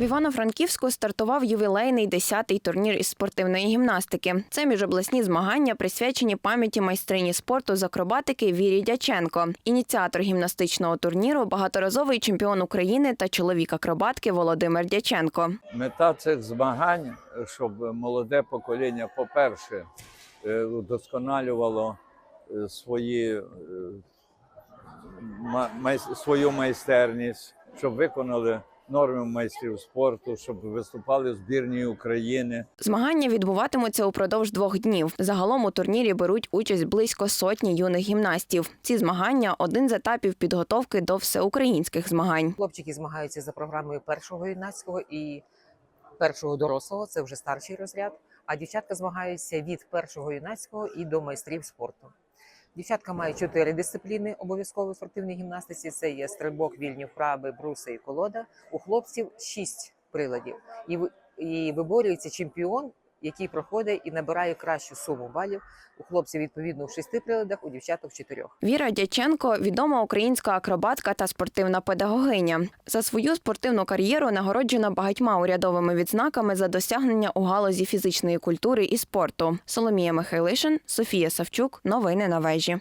В Івано-Франківську стартував ювілейний 10-й турнір із спортивної гімнастики. Це міжобласні змагання, присвячені пам'яті майстрині спорту з акробатики Вірі Дяченко. Ініціатор гімнастичного турніру багаторазовий чемпіон України та чоловік акробатки Володимир Дяченко. Мета цих змагань, щоб молоде покоління, по-перше, е, удосконалювало е, свої, е, свою майстерність, щоб виконали норми майстрів спорту, щоб виступали в збірній України. Змагання відбуватимуться упродовж двох днів. Загалом у турнірі беруть участь близько сотні юних гімнастів. Ці змагання один з етапів підготовки до всеукраїнських змагань. Хлопчики змагаються за програмою першого юнацького і першого дорослого, це вже старший розряд. А дівчатка змагаються від першого юнацького і до майстрів спорту. Дівчатка має чотири дисципліни обов'язково в гімнастиці. Це є стрибок, вільні вправи, бруси і колода. У хлопців шість приладів. І, і виборюється чемпіон, який проходить і набирає кращу суму балів. У хлопців відповідно в шести приладах, у дівчаток чотирьох. Віра Дяченко відома українська акробатка та спортивна педагогиня. За свою спортивну кар'єру нагороджена багатьма урядовими відзнаками за досягнення у галузі фізичної культури і спорту. Соломія Михайлишин, Софія Савчук. Новини на вежі.